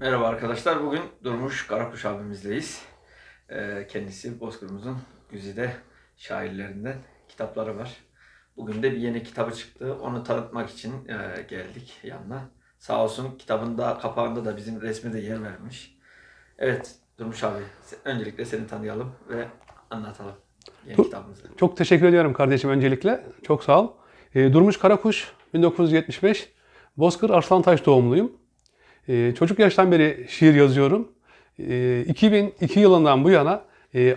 Merhaba arkadaşlar. Bugün Durmuş Karakuş abimizleyiz. Ee, kendisi Bozkır'ımızın güzide şairlerinden kitapları var. Bugün de bir yeni kitabı çıktı. Onu tanıtmak için e, geldik yanına. Sağ olsun kitabında kapağında da bizim resmi de yer vermiş. Evet Durmuş abi öncelikle seni tanıyalım ve anlatalım yeni kitabımızı. Çok teşekkür ediyorum kardeşim öncelikle. Çok sağ ol. Ee, Durmuş Karakuş, 1975. Bozkır Arslantaş doğumluyum. Ee, çocuk yaştan beri şiir yazıyorum. Ee, 2002 yılından bu yana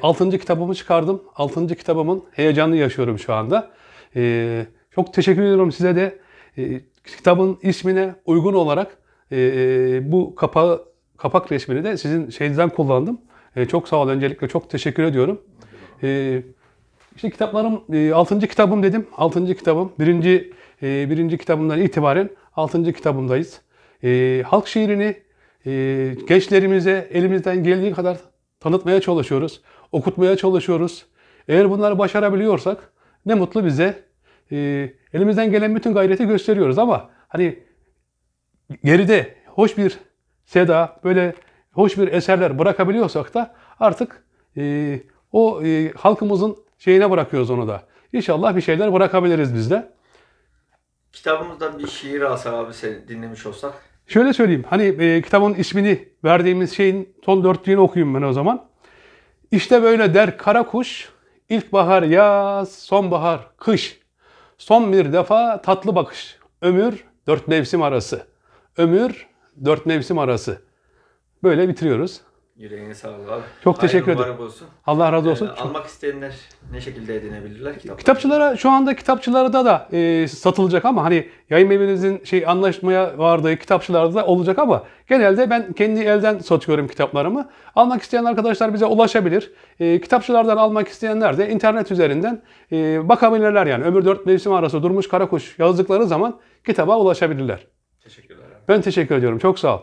6. kitabımı çıkardım. 6. kitabımın heyecanını yaşıyorum şu anda. Ee, çok teşekkür ediyorum size de. Ee, kitabın ismine uygun olarak e, bu kapağı, kapak resmini de sizin şeyinizden kullandım. Ee, çok sağ ol öncelikle çok teşekkür ediyorum. Ee, işte kitaplarım, 6. kitabım dedim. 6. kitabım. Birinci, e, birinci kitabımdan itibaren 6. kitabımdayız. E, halk şiirini e, gençlerimize elimizden geldiği kadar tanıtmaya çalışıyoruz. Okutmaya çalışıyoruz. Eğer bunları başarabiliyorsak ne mutlu bize. E, elimizden gelen bütün gayreti gösteriyoruz ama hani geride hoş bir seda, böyle hoş bir eserler bırakabiliyorsak da artık e, o e, halkımızın şeyine bırakıyoruz onu da. İnşallah bir şeyler bırakabiliriz biz de. Kitabımızdan bir şiir alsak abi dinlemiş olsak. Şöyle söyleyeyim, hani e, kitabın ismini verdiğimiz şeyin son dörtlüğünü okuyayım ben o zaman. İşte böyle der kara kuş, ilkbahar yaz, sonbahar kış. Son bir defa tatlı bakış, ömür dört mevsim arası. Ömür dört mevsim arası. Böyle bitiriyoruz. Yüreğine sağlık abi. Çok teşekkür ederim. olsun. Allah razı olsun. Ee, almak isteyenler ne şekilde edinebilirler kitapları? Kitapçılara şu anda kitapçılarda da e, satılacak ama hani yayın evinizin şey anlaşmaya vardığı kitapçılarda da olacak ama genelde ben kendi elden satıyorum kitaplarımı. Almak isteyen arkadaşlar bize ulaşabilir. E, kitapçılardan almak isteyenler de internet üzerinden e, bakabilirler yani. Ömür dört mevsim arası durmuş karakuş yazdıkları zaman kitaba ulaşabilirler. Teşekkürler abi. Ben teşekkür ediyorum. Çok sağ ol.